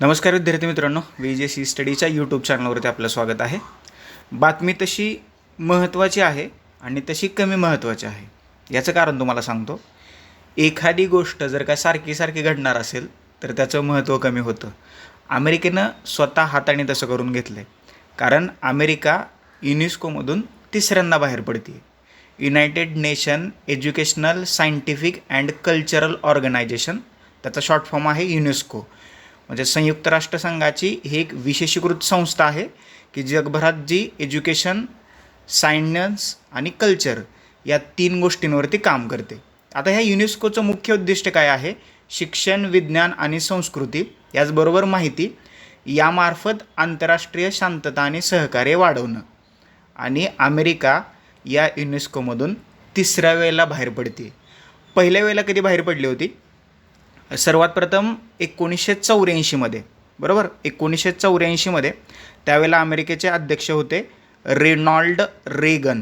नमस्कार विद्यार्थी मित्रांनो व्ही जे सी स्टडीच्या यूट्यूब चॅनलवरती आपलं स्वागत आहे. बातमी तशी महत्त्वाची आहे आणि तशी कमी महत्त्वाची आहे. याचं कारण तुम्हाला सांगतो एखादी गोष्ट जर का सारखी सारखी घडणार असेल तर त्याचं महत्त्व कमी होतं. अमेरिकेनं स्वतः हाताने तसं करून घेतलं आहे कारण अमेरिका युनेस्कोमधून तिसऱ्यांदा बाहेर पडते United Nation Educational Scientific and Cultural organisation त्याचा शॉर्ट फॉर्म आहे युनेस्को. म्हणजे संयुक्त राष्ट्रसंघाची ही एक विशेषीकृत संस्था आहे की जगभरात जी एज्युकेशन सायन्स आणि कल्चर या तीन गोष्टींवरती काम करते. आता ह्या युनेस्कोचं मुख्य उद्दिष्ट काय आहे? शिक्षण विज्ञान आणि संस्कृती याचबरोबर माहिती यामार्फत आंतरराष्ट्रीय शांतता आणि सहकार्य वाढवणं. आणि अमेरिका या युनेस्कोमधून तिसऱ्या वेळेला बाहेर पडते पहिल्या वेळेला कधी बाहेर पडली होती? सर्वात प्रथम एकोणीसशे चौऱ्याऐंशीमध्ये बरोबर? एकोणीसशे चौऱ्याऐंशीमध्ये त्यावेळेला अमेरिकेचे अध्यक्ष होते रेनॉल्ड रेगन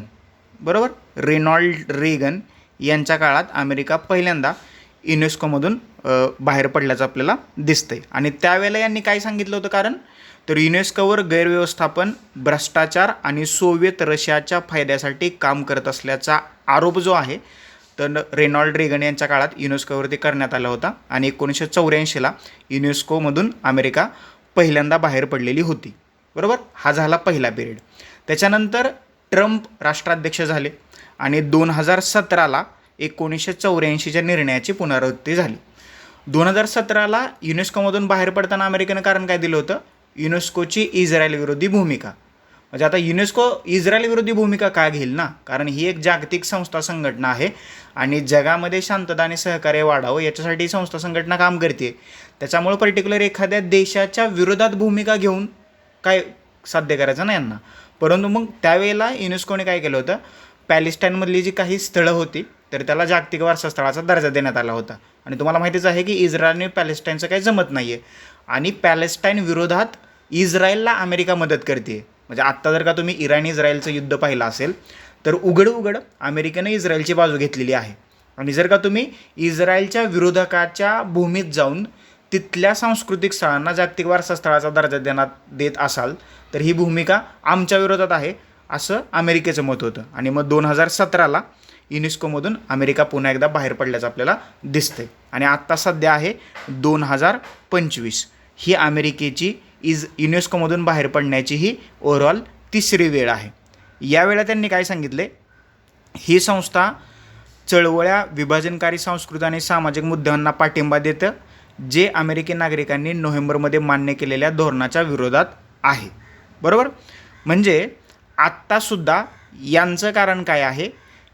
बरोबर? रेनॉल्ड रेगन यांच्या काळात अमेरिका पहिल्यांदा युनेस्कोमधून बाहेर पडल्याचं आपल्याला दिसतंय. आणि त्यावेळेला यांनी काय सांगितलं होतं कारण तर युनेस्कोवर गैरव्यवस्थापन भ्रष्टाचार आणि सोव्हिएत रशियाच्या फायद्यासाठी काम करत असल्याचा आरोप जो आहे तर रेनॉल्ड रेगन यांच्या काळात युनेस्कोवरती करण्यात आला होता आणि एकोणीसशे चौऱ्याऐंशीला युनेस्कोमधून अमेरिका पहिल्यांदा बाहेर पडलेली होती. बरोबर? हा झाला पहिला पिरियड. त्याच्यानंतर ट्रम्प राष्ट्राध्यक्ष झाले आणि दोन हजार सतराला एकोणीसशे चौऱ्याऐंशीच्या निर्णयाची पुनरावृत्ती झाली. दोन हजार सतराला युनेस्कोमधून बाहेर पडताना अमेरिकेनं कारण काय दिलं होतं? युनेस्कोची इस्रायल विरोधी भूमिका. म्हणजे आता युनेस्को इस्रायल विरोधी भूमिका का घेईल ना? कारण ही एक जागतिक संस्था संघटना आहे आणि जगामध्ये शांतता आणि सहकार्य वाढावं याच्यासाठी संस्था संघटना काम करते. त्याच्यामुळे पर्टिक्युलर एखाद्या देशाच्या विरोधात भूमिका घेऊन काय साध्य करायचं ना यांना? परंतु मग त्यावेळेला युनेस्कोने काय केलं होतं? पॅलेस्टाईनमधली जी काही स्थळं होती तर त्याला जागतिक वारसा स्थळाचा दर्जा देण्यात आला होता. आणि तुम्हाला माहितीच आहे की इस्रायलने आणि पॅलेस्टाईनचं काही जमत नाही आहे आणि पॅलेस्टाईन विरोधात इस्रायलला अमेरिका मदत करते. म्हणजे आत्ता जर का तुम्ही इराण इस्रायलचं युद्ध पाहिलं असेल तर उघड उघड अमेरिकेनं इस्रायलची बाजू घेतलेली आहे. आणि जर का तुम्ही इस्रायलच्या विरोधकाच्या भूमीत जाऊन तिथल्या सांस्कृतिक स्थळांना जागतिक वारसा स्थळाचा दर्जा देण्यात देत असाल तर ही भूमिका आमच्या विरोधात आहे असं अमेरिकेचं मत होतं. आणि मग दोन हजार सतराला युनेस्कोमधून अमेरिका पुन्हा एकदा बाहेर पडल्याचं आपल्याला दिसतंय. आणि आत्ता सध्या आहे दोन हजार पंचवीस. ही अमेरिकेची इज युनेस्कोमधून बाहेर पडण्याची ही ओव्हरऑल तिसरी वेळ आहे. यावेळेला त्यांनी काय सांगितले? ही संस्था चळवळ्या विभाजनकारी सांस्कृतिक आणि सामाजिक मुद्द्यांना पाठिंबा देतं जे अमेरिकी नागरिकांनी नोव्हेंबरमध्ये मान्य केलेल्या धोरणाच्या विरोधात आहे. बरोबर? म्हणजे आत्तासुद्धा यांचं कारण काय आहे?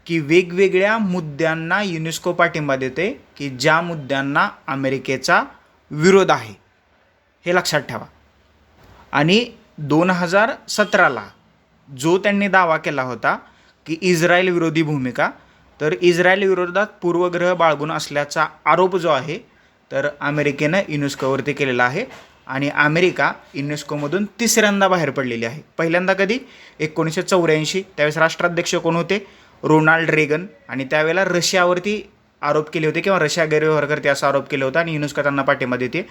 की वेगवेगळ्या मुद्द्यांना युनेस्को पाठिंबा देते की ज्या मुद्द्यांना अमेरिकेचा विरोध आहे. हे लक्षात ठेवा. आणि दोन हजार सतराला जो त्यांनी दावा केला होता की इस्रायल विरोधी भूमिका तर इस्रायल विरोधात पूर्वग्रह बाळगून असल्याचा आरोप जो आहे तर अमेरिकेनं युनेस्कोवरती केलेला आहे आणि अमेरिका युनेस्कोमधून तिसऱ्यांदा बाहेर पडलेली आहे. पहिल्यांदा कधी? एकोणीसशे चौऱ्याऐंशी. त्यावेळेस राष्ट्राध्यक्ष कोण होते? Ronald Reagan. आणि त्यावेळेला रशियावरती आरोप केले होते किंवा रशिया गैरव्यवहार करते असा आरोप केला होता आणि युनेस्को त्यांना पाठिंबा देते.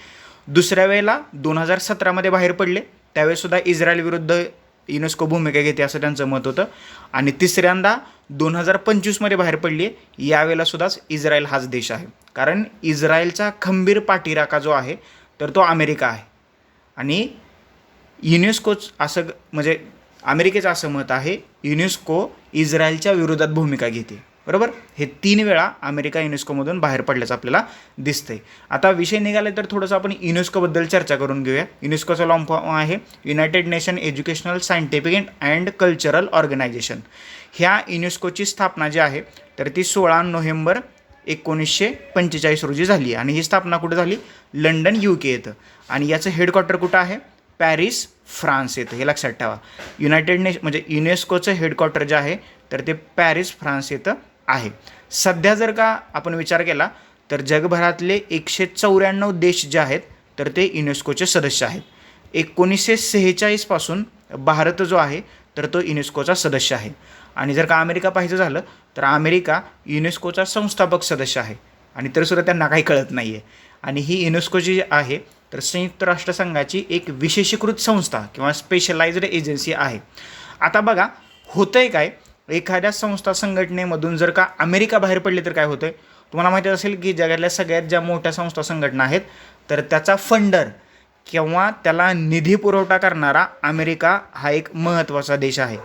दुसऱ्या वेळेला दोन हजार सतरामध्ये बाहेर पडले. त्यावेळेसुद्धा इस्रायल विरुद्ध युनेस्को भूमिका घेते असं त्यांचं मत होतं. आणि तिसऱ्यांदा दोन हजार पंचवीसमध्ये बाहेर पडली आहे. यावेळेलासुद्धाच इस्रायल हाच देश आहे. कारण इस्रायलचा खंबीर पाठीराखा जो आहे तर तो अमेरिका आहे. आणि युनेस्कोच असं म्हणजे अमेरिकेचं असं मत आहे युनेस्को इस्रायलच्या विरोधात भूमिका घेते. बरोबर? हे तीन वेळा अमेरिका युनेस्कोमधून बाहेर पडल्याचं आपल्याला दिसतंय. आता विषय निघाला तर थोडंसं आपण युनेस्कोबद्दल चर्चा करून घेऊया. युनेस्कोचा लॉन्ग फॉर्म आहे United Nation Educational Scientific and Cultural Organization ह्या युनेस्कोची स्थापना जी आहे तर ती सोळा नोव्हेंबर एकोणीसशे पंचेचाळीस रोजी झाली. आणि ही स्थापना कुठे झाली? लंडन यू के येतं. आणि याचं हेडक्वार्टर कुठं आहे? पॅरिस फ्रान्स येतं. हे लक्षात ठेवा. युनायटेड नेश म्हणजे युनेस्कोचं हेडक्वार्टर जे आहे तर ते पॅरिस फ्रान्स येतं. आहे. सध्या जर का आपण विचार केला तर जगभरातले एकशे चौऱ्याण्णव देश जे आहेत तर ते युनेस्कोचे सदस्य आहेत. एकोणीसशे सेहेचाळीसपासून भारत जो आहे तर तो युनेस्कोचा सदस्य आहे. आणि जर का अमेरिका पाहायचं झालं तर अमेरिका युनेस्कोचा संस्थापक सदस्य आहे. आणि तरीसुद्धा त्यांना काही कळत नाही आहे आणि ही युनेस्को जी आहे तर संयुक्त राष्ट्रसंघाची एक विशेषीकृत संस्था किंवा स्पेशलाइज्ड एजन्सी आहे. आता बघा होतं आहे काय? एखाद्या संस्था संघटनेमधून जर का अमेरिका बाहेर पडली तर काय होतं तुम्हाला माहिती असेल की जगातल्या सगळ्यात ज्या मोठ्या संस्था संघटना आहेत तर त्याचा फंडर किंवा त्याला निधी पुरवठा करणारा अमेरिका हा एक महत्त्वाचा देश आहे.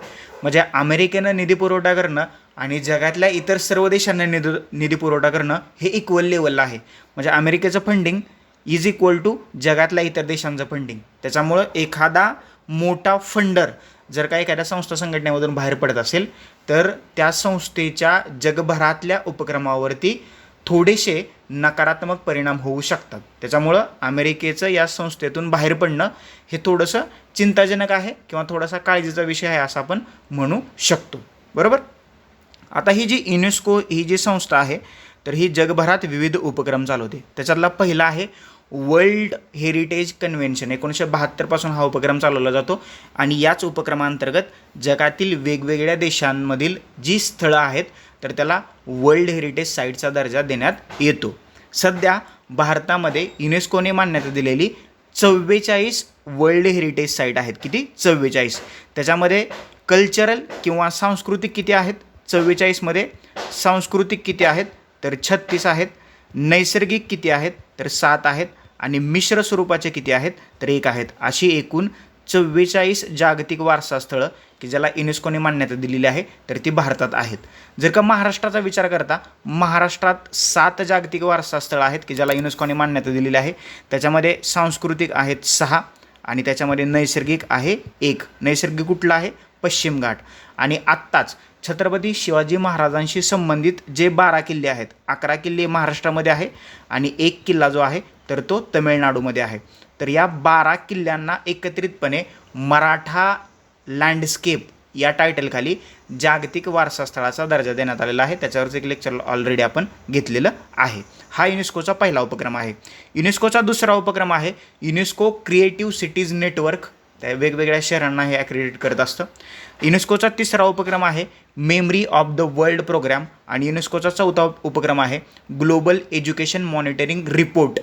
म्हणजे अमेरिकेनं निधी पुरवठा करणं आणि जगातल्या इतर सर्व देशांना निधी निधी पुरवठा करणं हे इक्वल लेवलला आहे. म्हणजे अमेरिकेचं फंडिंग इज इक्वल टू जगातल्या इतर देशांचं फंडिंग त्याच्यामुळं एखादा मोठा फंडर जर का एखाद्या संस्था संघटनेमधून बाहेर पडत असेल तर त्या संस्थेच्या जगभरातल्या उपक्रमावरती थोडेसे नकारात्मक परिणाम होऊ शकतात. त्याच्यामुळं अमेरिकेचं या संस्थेतून बाहेर पडणं हे थोडंसं चिंताजनक आहे किंवा थोडासा काळजीचा विषय आहे असं आपण म्हणू शकतो. बरोबर? आता ही जी युनेस्को ही जी संस्था आहे तर ही जगभरात विविध उपक्रम चालवते. त्याच्यातला पहिला आहे वर्ल्ड हेरिटेज कन्व्हेन्शन एकोणीसशे बहात्तरपासून हा उपक्रम चालवला जातो. आणि याच उपक्रमांतर्गत जगातील वेगवेगळ्या देशांमधील जी स्थळं आहेत तर त्याला वर्ल्ड हेरिटेज साईटचा दर्जा देण्यात येतो. सध्या भारतामध्ये युनेस्कोने मान्यता दिलेली चव्वेचाळीस वर्ल्ड हेरिटेज साईट आहेत. किती? चव्वेचाळीस. त्याच्यामध्ये कल्चरल किंवा सांस्कृतिक किती आहेत? चव्वेचाळीसमध्ये सांस्कृतिक किती आहेत? तर छत्तीस आहेत. नैसर्गिक किती आहेत? तर सात आहेत. आणि मिश्र स्वरूपाचे किती आहेत? तर एक आहेत. अशी एकूण चव्वेचाळीस जागतिक वारसा स्थळं की ज्याला युनेस्कोने मान्यता दिलेली आहे तर ती भारतात आहेत. जर का महाराष्ट्राचा विचार करता महाराष्ट्रात सात जागतिक वारसा स्थळं आहेत की ज्याला युनेस्कोने मान्यता दिलेली आहे. त्याच्यामध्ये सांस्कृतिक आहेत सहा आणि त्याच्यामध्ये नैसर्गिक आहे एक. नैसर्गिक कुठलं आहे? पश्चिम घाट. आणि आत्ताच छत्रपती शिवाजी महाराजांशी संबंधित जे बारा किल्ले आहेत अकरा किल्ले महाराष्ट्रामध्ये आहे आणि एक किल्ला जो आहे तर तो तमिळनाडूमध्ये आहे. तर या बारा किल्ल्यांना एकत्रितपणे मराठा लँडस्केप या टायटलखाली जागतिक वारसा स्थळाचा दर्जा देण्यात आलेला आहे. त्याच्यावरच एक लेक्चर ऑलरेडी आपण घेतलेलं आहे. हा युनेस्कोचा पहिला उपक्रम आहे. युनेस्कोचा दुसरा उपक्रम आहे युनेस्को क्रिएटिव्ह सिटीज नेटवर्क त्या वेगवेगळ्या शहरांना हे ॲक्रेडिट करत असतं. युनेस्कोचा तिसरा उपक्रम आहे memory of the world programme आणि युनेस्कोचा चौथा उपक्रम आहे ग्लोबल एज्युकेशन मॉनिटरिंग रिपोर्ट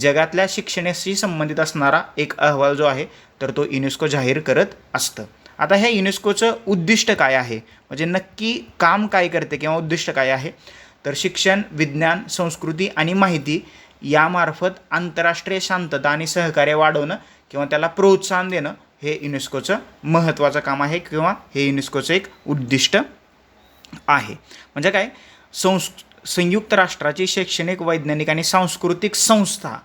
जगातल्या शिक्षणाशी संबंधित असणारा एक अहवाल जो आहे तर तो युनेस्को जाहीर करत असतं. आता ह्या युनेस्कोचं उद्दिष्ट काय आहे? म्हणजे नक्की काम काय करते किंवा उद्दिष्ट काय आहे? तर शिक्षण विज्ञान संस्कृती आणि माहिती यामार्फत आंतरराष्ट्रीय शांतता आणि सहकार्य वाढवणं किंवा त्याला प्रोत्साहन देणं हे युनेस्कोचं महत्त्वाचं काम आहे किंवा हे युनेस्कोचं एक उद्दिष्ट आहे. म्हणजे काय? संस् संयुक्त राष्ट्राची शैक्षणिक वैज्ञानिक आणि सांस्कृतिक संस्था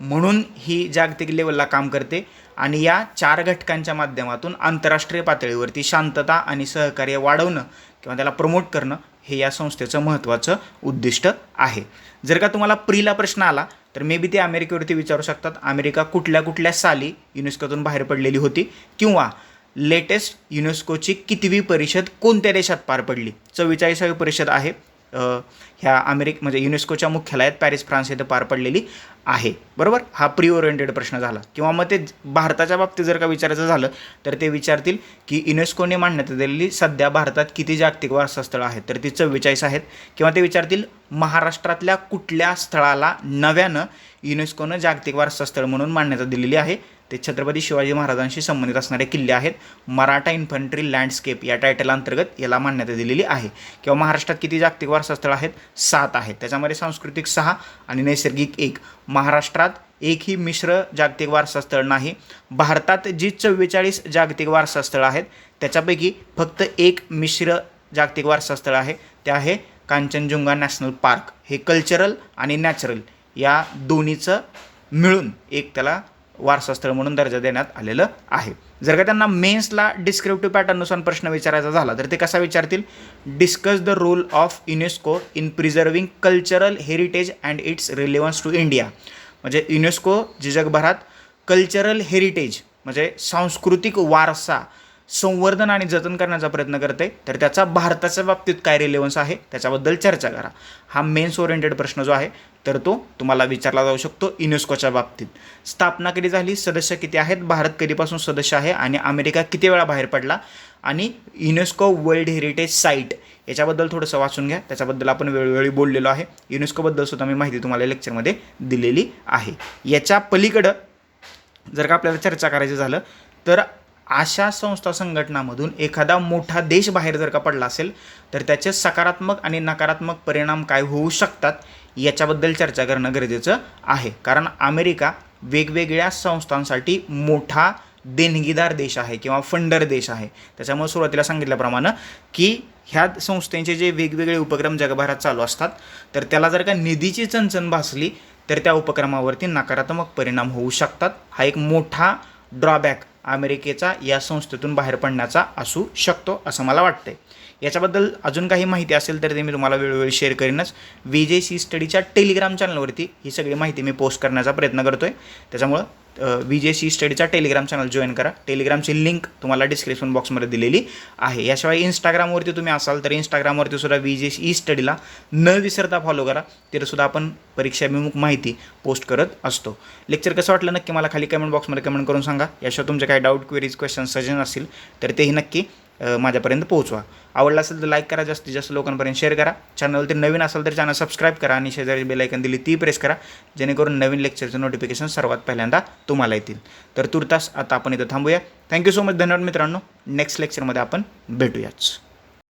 म्हणून ही जागतिक लेवलला काम करते आणि या चार घटकांच्या माध्यमातून आंतरराष्ट्रीय पातळीवरती शांतता आणि सहकार्य वाढवणं किंवा त्याला प्रमोट करणं हे या संस्थेचं महत्त्वाचं उद्दिष्ट आहे. जर का तुम्हाला प्रीला प्रश्न आला तर मे बी ते अमेरिकेवरती विचारू शकतात. अमेरिका कुठल्या कुठल्या साली युनेस्कोतून बाहेर पडलेली होती किंवा लेटेस्ट युनेस्कोची कितवी परिषद कोणत्या देशात पार पडली? चव्वेचाळीसावी परिषद आहे. ह्या अमेरिक म्हणजे युनेस्कोच्या मुख्यालयात पॅरिस फ्रान्स येथे पार पडलेली आहे. बरोबर? हा प्री ओरिएंटेड प्रश्न झाला. किंवा मग ते भारताच्या बाबतीत जर का विचारायचं झालं तर ते विचारतील की युनेस्कोने मान्यता दिलेली सध्या भारतात किती जागतिक वारसास्थळं आहेत? तर ती चव्वेचाळीस आहेत. किंवा ते विचारतील महाराष्ट्रातल्या कुठल्या स्थळाला नव्यानं युनेस्कोनं जागतिक वारसास्थळ म्हणून मान्यता दिलेली आहे? ते छत्रपती शिवाजी महाराजांशी संबंधित असणारे किल्ले आहेत. मराठा इन्फंट्री लँडस्केप या टायटल अंतर्गत याला मान्यता दिलेली आहे. किंवा महाराष्ट्रात किती जागतिक वारसास्थळ आहेत? सात आहेत. त्याच्यामध्ये सांस्कृतिक सहा आणि नैसर्गिक एक. महाराष्ट्रात एकही मिश्र जागतिक वारसास्थळ नाही. भारतात जी चव्वेचाळीस जागतिक वारसास्थळं आहेत त्याच्यापैकी फक्त एक मिश्र जागतिक वारसास्थळ आहे. ते आहे कांचनजुंगा नॅशनल पार्क. हे कल्चरल आणि नॅचरल या दोन्हीचं मिळून एक त्याला वारसास्थळ म्हणून दर्जा देण्यात आलेलं आहे. जर का त्यांना मेन्सला डिस्क्रिप्टिव्ह पॅटर्ननुसार प्रश्न विचारायचा झाला तर ते कसा विचारतील? Discuss the role of UNESCO in preserving cultural heritage and it's रिलेवन्स to India म्हणजे युनेस्को जे जगभरात कल्चरल हेरिटेज म्हणजे सांस्कृतिक वारसा संवर्धन आणि जतन करण्याचा प्रयत्न करते तर त्याचा भारताच्या बाबतीत काय रिलेवन्स आहे? त्याच्याबद्दल चर्चा करा. हा मेन्स ओरिएंटेड प्रश्न जो आहे तर तो तुम्हाला विचारला जाऊ शकतो युनेस्कोच्या बाबतीत. स्थापना कधी झाली? सदस्य किती आहेत? भारत कधीपासून सदस्य आहे? आणि अमेरिका किती वेळा बाहेर पडला? आणि युनेस्को वर्ल्ड हेरिटेज साईट याच्याबद्दल थोडंसं वाचून घ्या. त्याच्याबद्दल आपण वेळोवेळी बोललेलो आहे. युनेस्कोबद्दल सुद्धा मी माहिती तुम्हाला लेक्चरमध्ये दिलेली आहे. याच्या पलीकडं जर का आपल्याला चर्चा करायचं झालं तर अशा संस्था संघटनामधून एखादा मोठा देश बाहेर जर का पडला असेल तर त्याचे सकारात्मक आणि नकारात्मक परिणाम काय होऊ शकतात? याच्याबद्दल चर्चा करणं गरजेचं आहे. कारण अमेरिका वेगवेगळ्या संस्थांसाठी मोठा देणगीदार देश आहे किंवा फंडर देश आहे. त्याच्यामुळे सुरुवातीला सांगितल्याप्रमाणे की ह्या संस्थेचे जे वेगवेगळे उपक्रम जगभरात चालू असतात तर त्याला जर का निधीची चणचण भासली तर त्या उपक्रमावरती नकारात्मक परिणाम होऊ शकतात. हा एक मोठा ड्रॉबॅक अमेरिकेचा या संस्थेतून बाहेर पडण्याचा असू शकतो असं मला वाटतंय. याच्याबद्दल अजून काही माहिती असेल तर ते मी तुम्हाला वेळोवेळी शेअर करीनच. व्ही जे सी स्टडीच्या टेलिग्राम चॅनलवरती ही सगळी माहिती मी पोस्ट करण्याचा प्रयत्न करतो आहे त्याच्यामुळं व्ही जे सी स्टडीचा टेलिग्राम चॅनल जॉईन करा. टेलिग्रामची लिंक तुम्हाला डिस्क्रिप्शन बॉक्समध्ये दिलेली आहे. याशिवाय इंस्टाग्रामवरती तुम्ही असाल तर इंस्टाग्रामवरती सुद्धा व्ही जे ई स्टडीला न विसरता फॉलो करा. तिथेसुद्धा आपण परीक्षाभिमुख माहिती पोस्ट करत असतो. लेक्चर कसं वाटलं नक्की मला खाली कमेंट बॉक्समध्ये कमेंट करून सांगा. याशिवाय तुमचे काही डाऊट क्वेरीज क्वेश्चन सजेशन असतील तर तेही नक्की माझ्यापर्यंत पोहोचवा. आवडला असेल तर लाईक करा जास्तीत जास्त लोकांपर्यंत शेअर करा. चॅनलवरती नवीन असेल तर चॅनल सबस्क्राईब करा आणि शेजारी बेलायकन दिली ती प्रेस करा. जेणेकरून नवीन लेक्चरचं नोटिफिकेशन सर्वात पहिल्यांदा तुम्हाला येतील. तर तुर्तास आता आपण इथं थांबूया. थँक्यू सो मच धन्यवाद मित्रांनो. नेक्स्ट लेक्चरमध्ये आपण भेटूयाच.